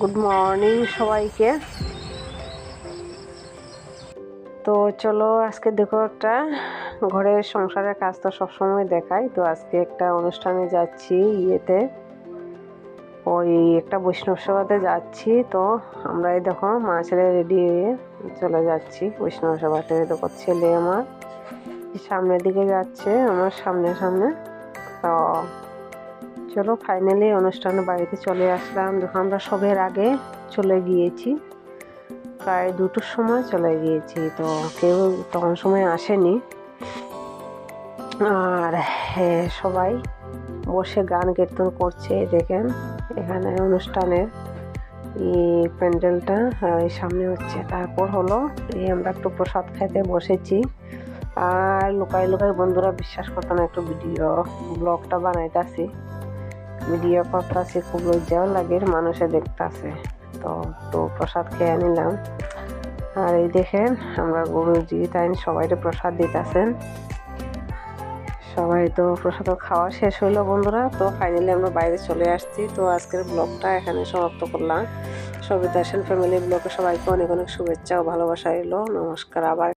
Good morning সবাইকে। তো চলো আজকে দেখো একটা ঘরের সংসারের কাজ তো সবসময় দেখাই। তো আজকে একটা অনুষ্ঠানে যাচ্ছি ইয়েতে। ওই একটা বৈষ্ণব সভাতে যাচ্ছি। তো আমরা এই দেখো মা ছেলে রেডি হয়ে চলে যাচ্ছি বৈষ্ণব সভাতে। দেখো ছেলে আমার সামনের দিকে যাচ্ছে, আমার সামনে সামনে। তো চলো ফাইনালি অনুষ্ঠান বাড়িতে চলে আসলাম। দেখো, আমরা সবের আগে চলে গিয়েছি। প্রায় দুটোর সময় চলে গিয়েছি, তো কেউ তখন সময় আসেনি। আর সবাই বসে গান কীর্তন করছে, দেখেন, এখানে অনুষ্ঠানের প্যান্ডেলটা সামনে হচ্ছে। তারপর হলো এই আমরা একটু প্রসাদ খাইতে বসেছি। আর লুকাই লুকাই বন্ধুরা বিশ্বাস করতো না, একটু ভিডিও, ব্লগটা বানাইতেছি। ভিডিও করতেছি, খুব লজ্জাও লাগে, মানুষে দেখতাছে। তো তো প্রসাদ খেয়ে নিলাম। আর এই দেখেন, আমরা গুরুজি, তাই সবাই প্রসাদ দিতেছেন। সবাই তো প্রসাদ খাওয়া শেষ হইল বন্ধুরা। তো ফাইনালি আমরা বাইরে চলে আসছি। তো আজকের ব্লগটা এখানে সমাপ্ত করলাম। সবিতা সেন ফ্যামিলি ব্লগে সবাইকে অনেক অনেক শুভেচ্ছা ও ভালোবাসা এলো। নমস্কার, আবার